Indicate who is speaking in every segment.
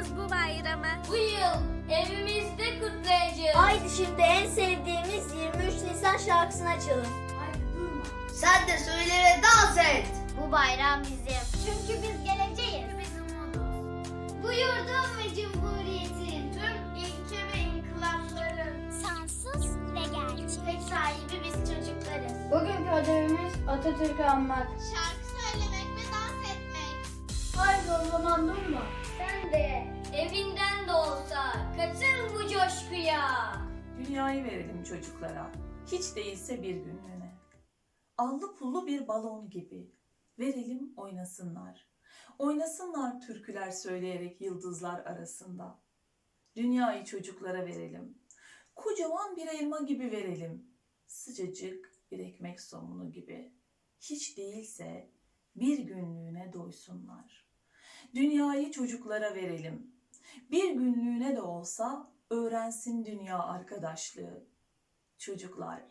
Speaker 1: Kutladığımız bu bayramı.
Speaker 2: Bu yıl evimizde kutlayacağız.
Speaker 3: Haydi şimdi en sevdiğimiz 23 Nisan şarkısını açalım.
Speaker 2: Haydi durma.
Speaker 3: Sen de söyle ve dans et.
Speaker 1: Bu bayram bizim. Çünkü biz geleceğiz.
Speaker 2: Biz umuduz.
Speaker 3: Bu yurdun ve cumhuriyetin
Speaker 2: Tüm ilke ve inkılapların
Speaker 1: Sansız ve gerçek.
Speaker 3: tek sahibi biz çocuklarız.
Speaker 4: Bugünkü ödevimiz Atatürk'ü anmak.
Speaker 1: Şarkı söylemek ve dans etmek.
Speaker 4: Haydi o zaman durma.
Speaker 5: Dünyayı verelim çocuklara. Hiç değilse bir günlüğüne. Allı pullu bir balon gibi. Verelim oynasınlar. Oynasınlar türküler söyleyerek yıldızlar arasında. Dünyayı çocuklara verelim. Kocaman bir elma gibi verelim. Sıcacık bir ekmek somunu gibi. Hiç değilse bir günlüğüne doysunlar. Dünyayı çocuklara verelim. Bir günlüğüne de olsa öğrensin dünya arkadaşlığı. Çocuklar,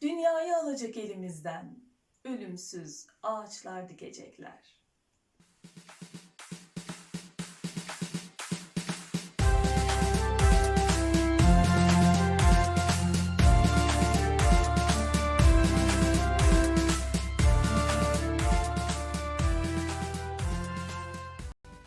Speaker 5: dünyayı alacak elimizden. Ölümsüz ağaçlar dikecekler.